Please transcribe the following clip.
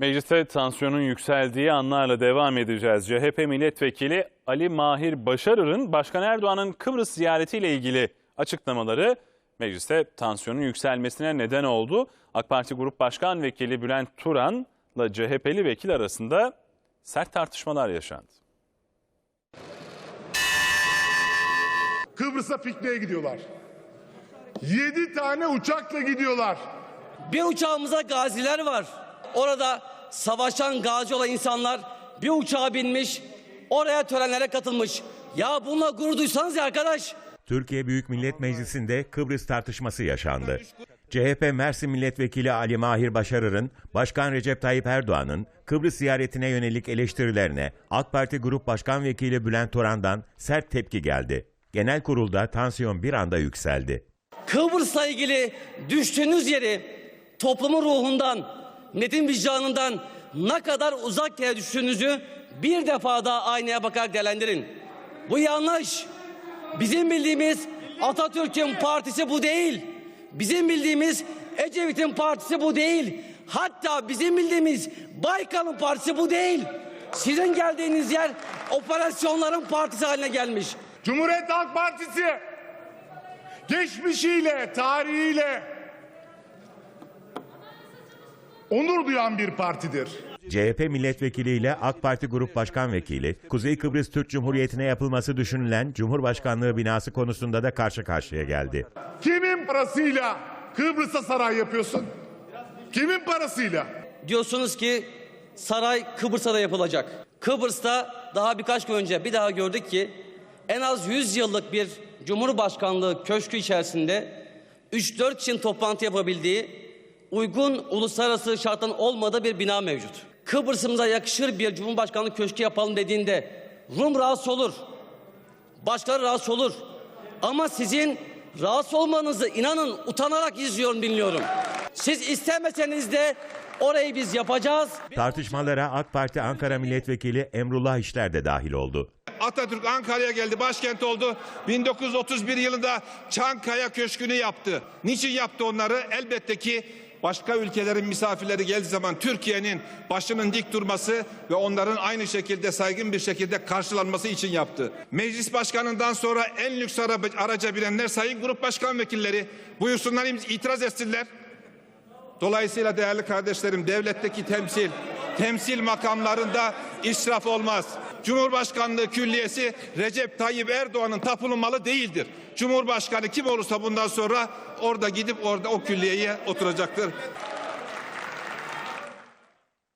Mecliste tansiyonun yükseldiği anlarla devam edeceğiz. CHP milletvekili Ali Mahir Başarır'ın Başkan Erdoğan'ın Kıbrıs ziyaretiyle ilgili açıklamaları mecliste tansiyonun yükselmesine neden oldu. AK Parti Grup Başkan Vekili Bülent Turan'la CHP'li vekil arasında sert tartışmalar yaşandı. Kıbrıs'a pikniğe gidiyorlar. Yedi tane uçakla gidiyorlar. Bir uçağımıza gaziler var. Orada savaşan gazi olan insanlar bir uçağa binmiş, oraya törenlere katılmış. Ya bununla gurur duysanız ya arkadaş. Türkiye Büyük Millet Meclisi'nde Kıbrıs tartışması yaşandı. CHP Mersin Milletvekili Ali Mahir Başarır'ın Başkan Recep Tayyip Erdoğan'ın Kıbrıs ziyaretine yönelik eleştirilerine AK Parti Grup Başkan Vekili Bülent Toran'dan sert tepki geldi. Genel kurulda tansiyon bir anda yükseldi. Kıbrıs'la ilgili düştüğünüz yeri toplumun ruhundan, netin vicdanından ne kadar uzak yere düştüğünüzü bir defa daha aynaya bakarak değerlendirin. Bu yanlış. Bizim bildiğimiz Atatürk'ün partisi bu değil. Bizim bildiğimiz Ecevit'in partisi bu değil. Hatta bizim bildiğimiz Baykal'ın partisi bu değil. Sizin geldiğiniz yer operasyonların partisi haline gelmiş. Cumhuriyet Halk Partisi geçmişiyle, tarihiyle onur duyan bir partidir. CHP milletvekili ile AK Parti Grup Başkan Vekili, Kuzey Kıbrıs Türk Cumhuriyeti'ne yapılması düşünülen Cumhurbaşkanlığı binası konusunda da karşı karşıya geldi. Kimin parasıyla Kıbrıs'a saray yapıyorsun? Kimin parasıyla? diyorsunuz ki saray Kıbrıs'a da yapılacak. Kıbrıs'ta daha birkaç gün önce bir daha gördük ki en az 100 yıllık bir Cumhurbaşkanlığı köşkü içerisinde 3-4 kişinin toplantı yapabildiği uygun uluslararası şartların olmadığı bir bina mevcut. Kıbrıs'ımıza yakışır bir Cumhurbaşkanlığı köşkü yapalım dediğinde Rum rahatsız olur. Başkaları rahatsız olur. Ama sizin rahatsız olmanızı inanın utanarak izliyorum dinliyorum. Siz istemeseniz de orayı biz yapacağız. Tartışmalara AK Parti Ankara Milletvekili Emrullah İşler de dahil oldu. Atatürk Ankara'ya geldi, başkent oldu. 1931 yılında Çankaya Köşkü'nü yaptı. Niçin yaptı onları? Elbette ki başka ülkelerin misafirleri geldiği zaman Türkiye'nin başının dik durması ve onların aynı şekilde saygın bir şekilde karşılanması için yaptı. Meclis başkanından sonra en lüks araca binenler sayın grup başkan vekilleri buyursunlar itiraz etsinler. Dolayısıyla değerli kardeşlerim devletteki temsil, temsil makamlarında israf olmaz. Cumhurbaşkanlığı külliyesi Recep Tayyip Erdoğan'ın tapulu malı değildir. Cumhurbaşkanı kim olursa bundan sonra orada gidip orada o külliyeye oturacaktır.